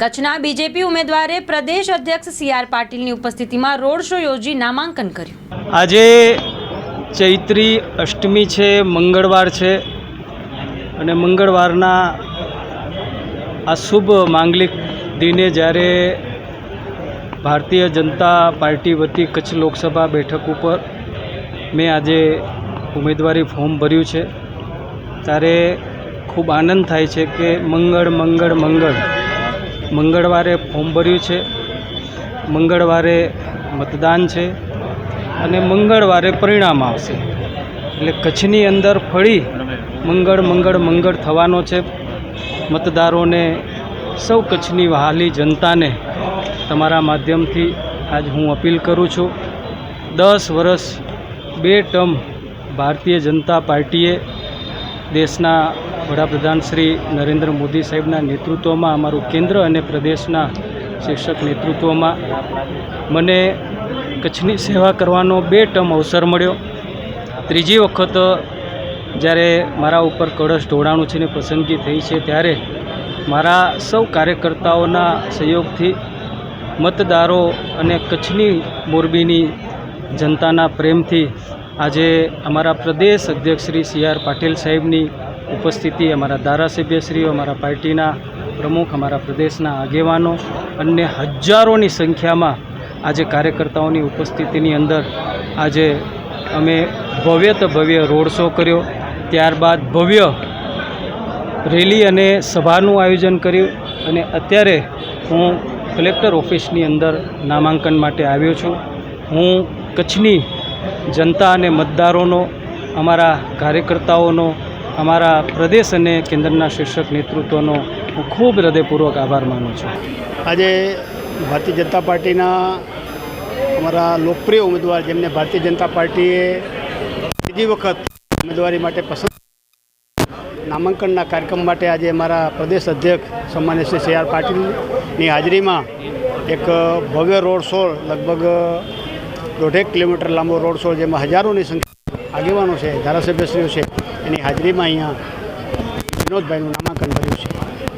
કચ્છના બીજેપી ઉમેદવારે પ્રદેશ અધ્યક્ષ સી આર પાટીલની ઉપસ્થિતિમાં રોડ શો યોજી નામાંકન કર્યું. આજે ચૈત્રી અષ્ટમી છે, મંગળવાર છે અને મંગળવારના આ શુભ માંગલિક દિને જ્યારે ભારતીય જનતા પાર્ટી વતી કચ્છ લોકસભા બેઠક ઉપર મેં આજે ઉમેદવારી ફોર્મ ભર્યું છે. ત્યારે ખૂબ આનંદ થાય છે કે મંગળ મંગળ મંગળ મંગળવારે ફોર્મ ભર્યું છે. મંગળવારે મતદાન છે અને મંગળવારે પરિણામ આવશે. એટલે કચ્છની અંદર ફળી મંગળ મંગળ મંગળ થવાનો છે. મતદારોને, સૌ કચ્છની વહાલી જનતાને તમારા માધ્યમથી આજ હું અપીલ કરું છું. દસ વર્ષ બે ટર્મ ભારતીય જનતા પાર્ટીએ દેશના વડાપ્રધાન શ્રી નરેન્દ્ર મોદી સાહેબના નેતૃત્વમાં અમારું કેન્દ્ર અને પ્રદેશના શિક્ષક નેતૃત્વમાં મને કચ્છની સેવા કરવાનો બે ટર્મ અવસર મળ્યો. ત્રીજી વખત જ્યારે મારા ઉપર કળશ ઢોળાણું છે ને પસંદગી થઈ છે ત્યારે મારા સૌ કાર્યકર્તાઓના સહયોગથી મતદારો અને કચ્છની મોરબીની જનતાના પ્રેમથી આજે અમારા પ્રદેશ અધ્યક્ષ શ્રી સી આર પાટીલ સાહેબની ઉપસ્થિતિ અમારા ધારાસભ્યશ્રીઓ, અમારા પાર્ટીના પ્રમુખ, અમારા પ્રદેશના આગેવાનો અને હજારોની સંખ્યામાં આજે કાર્યકર્તાઓની ઉપસ્થિતિની અંદર આજે અમે ભવ્ય તો ભવ્ય રોડ શો કર્યો. ત્યારબાદ ભવ્ય રેલી અને સભાનું આયોજન કર્યું અને અત્યારે હું કલેક્ટર ઓફિસની અંદર નામાંકન માટે આવ્યો છું. હું કચ્છની જનતા અને મતદારોનો, અમારા કાર્યકર્તાઓનો અમારા પ્રદેશ અને કેન્દ્રના શીર્ષક નેતૃત્વનો હું ખૂબ હૃદયપૂર્વક આભાર માનું છું. આજે ભારતીય જનતા પાર્ટીના અમારા લોકપ્રિય ઉમેદવાર જેમને ભારતીય જનતા પાર્ટીએ બીજી વખત ઉમેદવારી માટે પસંદ નામાંકનના કાર્યક્રમ માટે આજે અમારા પ્રદેશ અધ્યક્ષ સન્માન્ય શ્રી સી આર પાટીલની હાજરીમાં એક ભવ્ય રોડ શો લગભગ દોઢેક કિલોમીટર લાંબો રોડ શો જેમાં હજારોની સંખ્યા આગેવાનો છે ધારાસભ્યશ્રીઓ છે એની હાજરીમાં અહીંયા વિનોદભાઈનું નામાંકન કર્યું છે.